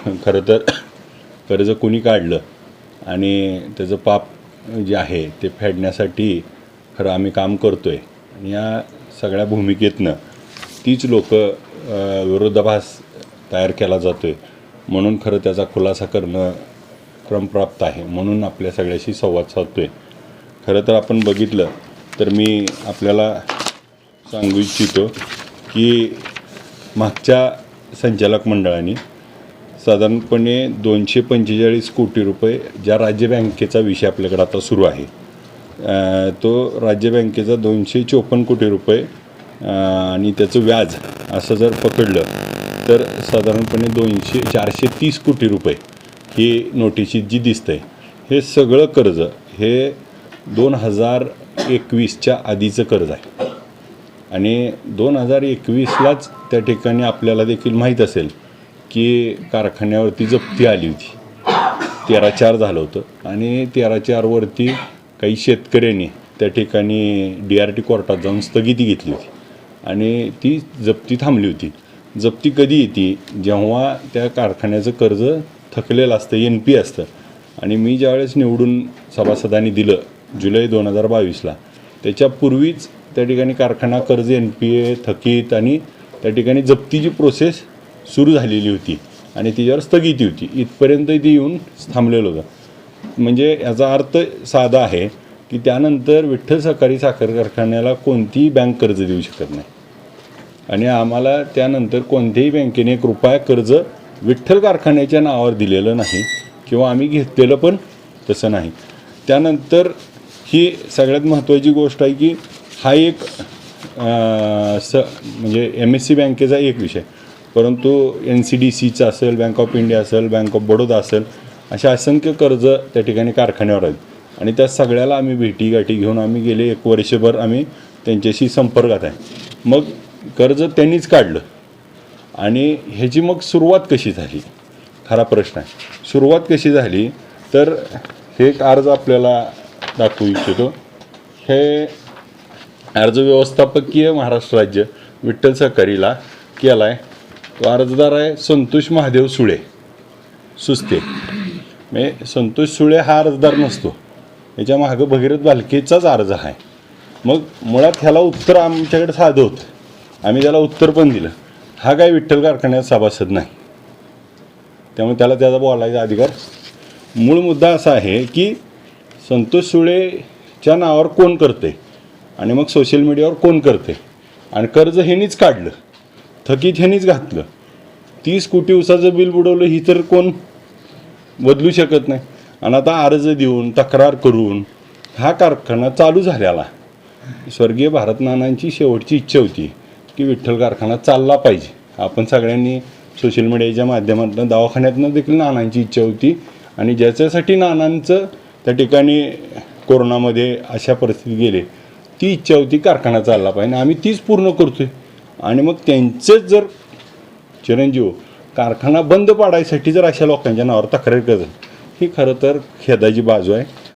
खरं तर कर्ज कोणी काढलं आणि त्याचं पाप जे आहे ते फेडण्यासाठी खरं आम्ही काम करतो आहे आणि या सगळ्या भूमिकेतनं तीच लोक विरोधाभास तयार केला जातो आहे म्हणून खरं त्याचा खुलासा करणं क्रमप्राप्त आहे. म्हणून आपल्या सगळ्याशी संवाद साधतो आहे खरं तर आपण बघितलं तर मी आपल्याला सांगू इच्छितो की मागच्या संचालक मंडळाने साधारणपणे दोनशे पंचेचाळीस कोटी रुपये ज्या राज्य बँकेचा विषय आपल्याकडे आता सुरू आहे. तो राज्य बँकेचा दोनशे चोपन्न कोटी रुपये आणि त्याचं व्याज असं जर पकडलं तर साधारणपणे दोनशे चारशे तीस कोटी रुपये ही नोटिशीत जी दिसतंय हे सगळं कर्ज हे दोन हजार एकवीसच्या आधीचं कर्ज आहे. आणि दोन हजार एकवीसलाच त्या ठिकाणी आपल्याला देखील माहीत असेल की कारखान्यावरती जप्ती आली होती. तेरा चार झालं होतं. आणि तेरा चारवरती काही शेतकऱ्यांनी त्या ठिकाणी डी आर टी कोर्टात जाऊन स्थगिती घेतली होती. आणि ती जप्ती थांबली होती. जप्ती कधी येते? जेव्हा त्या कारखान्याचं कर्ज थकलेलं असतं एन पी असतं. आणि मी ज्यावेळेस निवडून सभासदांनी दिलं जुलै दोन हजार बावीसला त्याच्यापूर्वीच त्या ठिकाणी कारखाना कर्ज एन पी ए थकीत आणि त्या ठिकाणी जप्तीची प्रोसेस सुरू झालेली होती आणि तिच्यावर स्थगिती होती. इथपर्यंत ती येऊन थांबलेलं होतं. म्हणजे याचा अर्थ साधा आहे की त्यानंतर विठ्ठल सहकारी साखर कारखान्याला कोणतीही बँक कर्ज देऊ शकत नाही. आणि आम्हाला त्यानंतर कोणत्याही बँकेने एक रुपया कर्ज विठ्ठल कारखान्याच्या नावावर दिलेलं नाही किंवा आम्ही घेतलेलं पण तसं नाही. त्यानंतर ही सगळ्यात महत्त्वाची गोष्ट आहे की हा एक स म्हणजे एम एस सी बँकेचा एक विषय. परंतु एन सी डी सीचा असेल बँक ऑफ इंडिया असेल बँक ऑफ बडोदा असेल अशा असंख्य कर्ज त्या ठिकाणी कारखान्यावर आहेत. आणि त्या सगळ्याला आम्ही भेटी गाठी घेऊन आम्ही गेले एक वर्षभर आम्ही त्यांच्याशी संपर्कात आहे. मग कर्ज त्यांनीच काढलं. आणि ह्याची मग सुरुवात कशी झाली? खरा प्रश्न आहे. सुरुवात कशी झाली? तर हे एक अर्ज आपल्याला दाखवू इच्छितो. हे अर्ज व्यवस्थापकीय महाराष्ट्र राज्य विठ्ठल सहकारीला केला आहे तो अर्जदार आहे संतोष महादेव सुळे. सुस्ते. म्हणजे संतोष सुळे हा अर्जदार नसतो. याच्या मागं भगीरथ भालकेचाच अर्ज आहे. मग मुळात ह्याला उत्तर आमच्याकडे साधं होतं. आम्ही त्याला उत्तर पण दिलं. हा काय विठ्ठल कारखान्यात सभासद नाही. त्यामुळे त्याला त्याचा बोलायचा अधिकार. मूळ मुद्दा असा आहे की संतोष सुळेच्या नावावर कोण करते आणि मग सोशल मीडियावर कोण करते आणि कर्ज ह्यानीच काढलं. थकीत ह्यानीच घातलं. तीस कोटी उसाचं बिल बुडवलं ही तर कोण बदलू शकत नाही. आणि आता अर्ज देऊन तक्रार करून हा कारखाना चालू झालेला स्वर्गीय भारत नानांची शेवटची इच्छा होती की विठ्ठल कारखाना चालला पाहिजे. आपण सगळ्यांनी सोशल मीडियाच्या माध्यमातून दवाखान्यातनं देखील नानांची इच्छा होती. आणि ज्याच्यासाठी नानांचं त्या ठिकाणी कोरोनामध्ये अशा परिस्थितीत गेले ती इच्छा होती कारखाना चालला पाहिजे. आणि आम्ही तीच पूर्ण करतोय. आणि मग त्यांचेच जर चिरंजीव कारखाना बंद पाडायसाठी जर अशा लोकांच्या नावावर तक्रार करत ही खरं तर खेदाची बाजू आहे.